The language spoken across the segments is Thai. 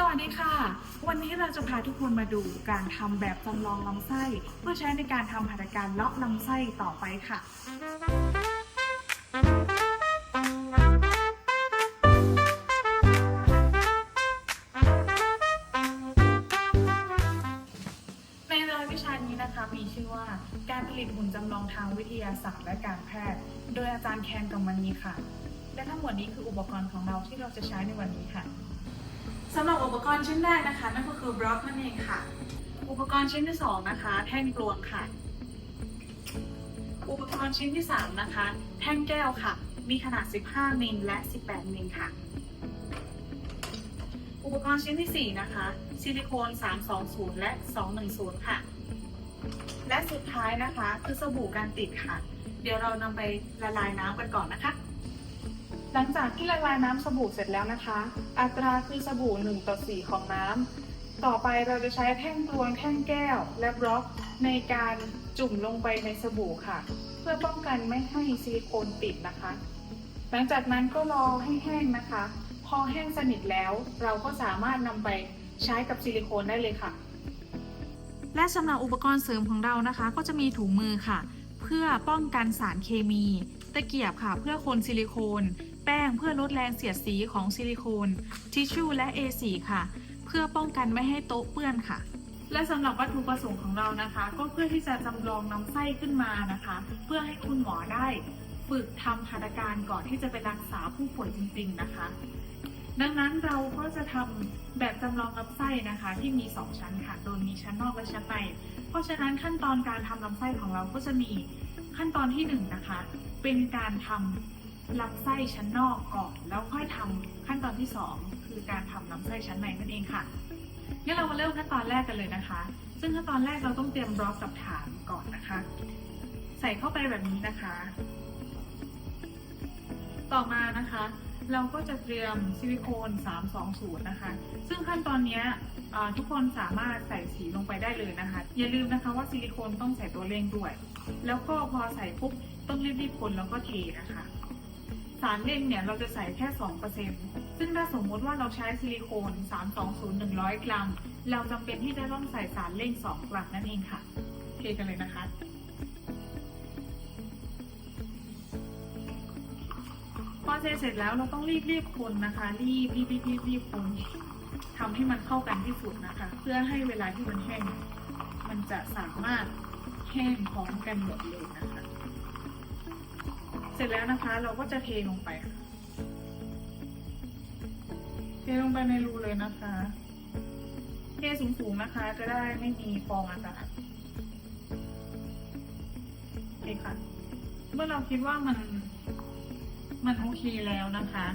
สวัสดีค่ะ วันนี้เราจะพาทุกคนมาดูการทำแบบจำลองลำไส้ เพื่อใช้ในการทำหัตถการเลาะลำไส้ต่อไปค่ะในรายวิชานี้นะคะมีชื่อว่าการผลิตหุ่นจำลองทางวิทยาศาสตร์และการแพทย์ โดยอาจารย์แคนกัมมณีค่ะ และทั้งหมดนี้คืออุปกรณ์ของเราที่เราจะใช้ในวันนี้ค่ะ สำหรับอุปกรณ์ชิ้นแรกนะคะ นั่นก็คือบล็อกนั่นเองค่ะ อุปกรณ์ชิ้นที่สองนะคะ แท่งกลวงค่ะ อุปกรณ์ชิ้นที่สามนะคะ แท่งแก้วค่ะ มีขนาด 15 มิลและ 18 มิลค่ะ อุปกรณ์ชิ้นที่สี่นะคะ ซิลิโคน 320 และ 210 ค่ะ และสุดท้ายนะคะ คือสบู่การติดค่ะ เดี๋ยวเรานำไปละลายน้ำกันก่อนนะคะ หลังจากที่ละลายน้ำสบู่เสร็จแล้วนะคะ อัตราคือสบู่1ต่อ4ของน้ำต่อไปเราจะใช้แท่งตวงแท่งแก้ว และบล็อกในการจุ่มลงไปในสบู่ค่ะ เพื่อป้องกันไม่ให้ซิลิโคนติดนะคะ หลังจากนั้นก็รอให้แห้งนะคะ พอแห้งสนิทแล้ว เราก็สามารถนำไปใช้กับซิลิโคนได้เลยค่ะ และสำหรับอุปกรณ์เสริมของเรานะคะ ก็จะมีถุงมือค่ะ เพื่อป้องกันสารเคมี ตะเกียบค่ะ เพื่อคนซิลิโคน แป้งเพื่อลดแรงเสียดสีของซิลิโคนทิชชู่และ A4 ค่ะ เพื่อป้องกันไม่ให้โต๊ะเปื้อนค่ะ และสำหรับวัตถุประสงค์ของเรานะคะ ก็เพื่อที่จะจำลองน้ำไส้ขึ้นมานะคะ เพื่อให้คุณหมอได้ฝึกทำหัตถการก่อนที่จะไปรักษาผู้ป่วยจริง ๆนะคะ ดังนั้นเราก็จะทำแบบจำลองลำไส้นะคะ ที่มี 2 ชั้นค่ะ โดยมีชั้นนอกและชั้นใน เพราะฉะนั้นขั้นตอนการทำลำไส้ของเราก็จะมีขั้นตอนที่1นงนะคะ เป็นการทำ ลำไส้ชั้นนอกก่อน แล้วค่อยทำขั้นตอนที่ 2 คือการทำลำไส้ชั้นในนั่นเองค่ะงั้นเรามาเริ่มขั้นตอนแรกกันเลยนะคะ ซึ่งขั้นตอนแรกเราต้องเตรียมบล็อกกับฐานก่อนนะคะ ใส่เข้าไปแบบนี้นะคะ ต่อมานะคะเราก็จะเตรียมซิลิโคน 320 นะคะ ซึ่งขั้นตอนนี้ทุกคนสามารถใส่สีลงไปได้เลยนะคะ อย่าลืมนะคะว่าซิลิโคนต้องใส่ตัวเร่งด้วย แล้วก็พอใส่ปุ๊บต้องรีบๆคนแล้วก็เทนะคะ สารเร่งเนี่ยเราจะใส่แค่ 2%ซึ่งถ้าสมมติว่าเราใช้ซิลิโคน 320 100 กรัม เราจำเป็นที่จะต้องใส่สารเร่ง 2 กรัมนั่นเองค่ะเทกันเลยนะคะพอเทเสร็จแล้วเราต้องรีบรีบคนนะคะ รีบรีบรีบรีบรีบคนทำให้มันเข้ากันที่สุดนะคะ เพื่อให้เวลาที่มันแห้ง มันจะสามารถแห้งพร้อมกันหมดเลยนะคะ เสร็จแล้วนะคะเราก็จะเทลงไปค่ะเทลงไปในรูเลยนะคะ เทสูงๆนะคะ จะได้ไม่มีฟองอากาศโอเคค่ะ เมื่อเราคิดว่ามันมันโอเคแล้วนะคะ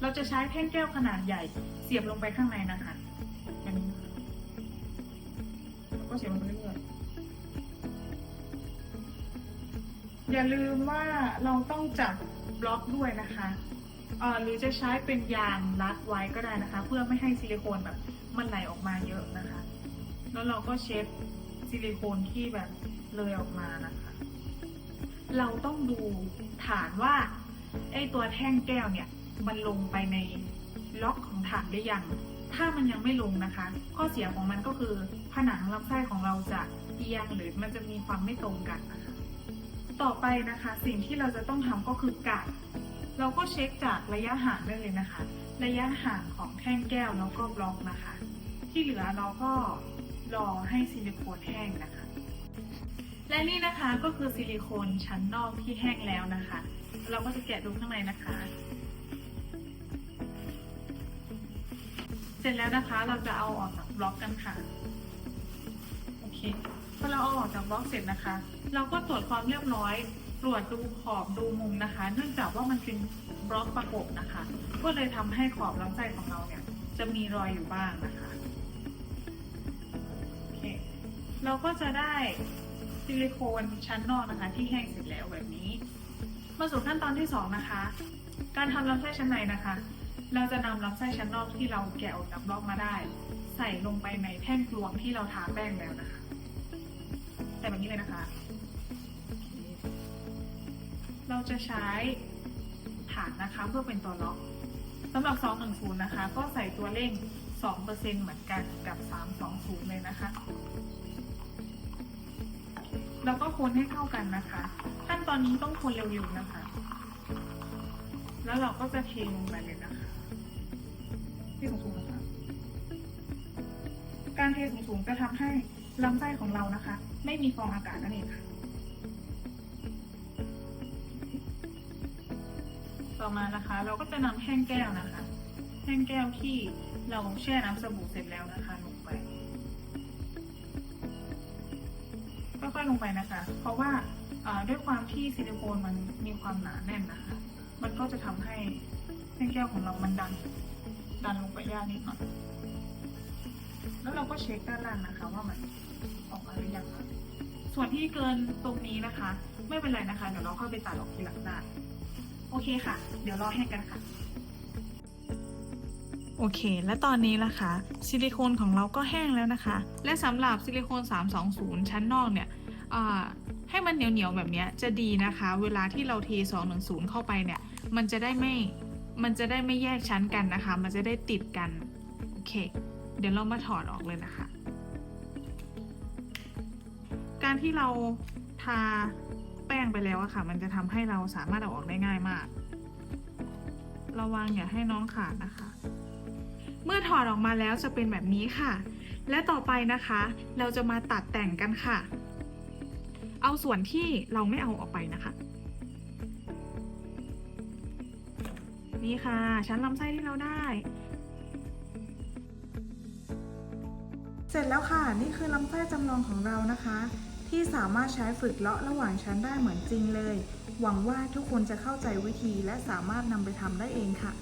เราจะใช้แท่งแก้วขนาดใหญ่เสียบลงไปข้างในนะคะแบบนี้นะคะแล้ก็เสียบลงไปเรื่อยๆ อย่าลืมว่าเราต้องจับบล็อกด้วยนะคะหรือจะใช้เป็นยางรัดไว้ก็ได้นะคะ เพื่อไม่ให้ซิลิโคนแบบมันไหลออกมาเยอะนะคะ แล้วเราก็เช็ดซิลิโคนที่แบบเลยออกมานะคะ เราต้องดูฐานว่าไอตัวแท่งแก้วเนี่ยมันลงไปในล็อกของฐานได้ยัง ถ้ามันยังไม่ลงนะคะ ข้อเสียของมันก็คือผนังลำไส้ของเราจะเอียงหรือมันจะมีความไม่ตรงกันนะคะ ต่อไปนะคะ สิ่งที่เราจะต้องทำก็คือกัดเราก็เช็คจากระยะห่างได้เลยนะคะ ระยะห่างของแท่งแก้วแล้วก็บล็อกนะคะ ที่เหลือเราก็รอให้ซิลิโคนแห้งนะคะ และนี่นะคะก็คือซิลิโคนชั้นนอกที่แห้งแล้วนะคะ เราก็จะแกะดูข้างในนะคะ เสร็จแล้วนะคะเราจะเอาออกจากบล็อกกันค่ะ โอเค พอเราเอาออกจากบล็อกเสร็จนะคะ เราก็ตรวจความเรียบร้อย ตรวจดูขอบดูมุมนะคะ เนื่องจากว่ามันเป็นบล็อกประกบนะคะ ก็เลยทำให้ขอบลำไส้ของเราเนี่ยจะมีรอยอยู่บ้างนะคะโอเคเราก็จะได้ซิลิโคนชั้นนอกนะคะ ที่แห้งเสร็จแล้วแบบนี้มาสู่ขั้นตอนที่2นะคะ การทำลำไส้ชั้นในนะคะ เราจะนำลำไส้ชั้นนอกที่เราแกะออกจากบล็อกมาได้ ใส่ลงไปในแท่งกลวงที่เราทาแป้งแล้วนะคะ ใส่แบบนี้เลยนะคะเคเราจะใช้ฐานนะคะเพื่อเป็นตัวล็อกสำหรับ 210 นะคะ ก็ใส่ตัวเร่ง 2%เหมือนกันกับ 320 เลยนะคะ แล้วก็คนให้เข้ากันนะคะ ขั้นตอนนี้ต้องคนเร็วๆนะคะ แล้วเราก็จะเทลงไปเลยนะคะที่สูงๆนะคะ การเทสูงๆจะทำให้ ลำไส้ของเรานะคะ ไม่มีฟองอากาศนั่นเองค่ะ ต่อมานะคะ เราก็จะนำแห้งแก้วนะคะ แห้งแก้วที่เราแช่น้ำสบู่เสร็จแล้วนะคะลงไปค่อยๆลงไปนะคะ เพราะว่าด้วยความที่ซิลิโคนมันมีความหนาแน่นนะคะ มันก็จะทำให้แห้งแก้วของเรามันดัน ดันลงไปยากนิดหน่อย แล้วเราก็เช็คด้านล่างนะคะว่ามัน ออกมาหรือยังคะส่วนที่เกินตรงนี้นะคะ ไม่เป็นไรนะคะ เดี๋ยวเราเข้าไปตัดออกทีหลังได้โอเคค่ะ เดี๋ยวรอแห้งกันค่ะ โอเค และตอนนี้นะคะ ซิลิโคนของเราก็แห้งแล้วนะคะ และสำหรับซิลิโคน 320 ชั้นนอกเนี่ยให้มันเหนียวๆแบบนี้จะดีนะคะ เวลาที่เราเท210 เข้าไปเนี่ย มันจะได้ไม่ มันจะได้ไม่แยกชั้นกันนะคะ มันจะได้ติดกัน โอเค เดี๋ยวเรามาถอดออกเลยนะคะ การที่เราทาแป้งไปแล้วอะค่ะ มันจะทำให้เราสามารถเอาออกได้ง่ายมาก ระวังอย่าให้น้องขาดนะคะ เมื่อถอดออกมาแล้วจะเป็นแบบนี้ค่ะ และต่อไปนะคะ เราจะมาตัดแต่งกันค่ะ เอาส่วนที่เราไม่เอาออกไปนะคะนี่ค่ะ ชั้นลำไส้ที่เราได้ เสร็จแล้วค่ะ นี่คือลำไส้จำลองของเรานะคะ ที่สามารถใช้ฝึกเลาะระหว่างชั้นได้เหมือนจริงเลย หวังว่าทุกคนจะเข้าใจวิธีและสามารถนำไปทำได้เองค่ะ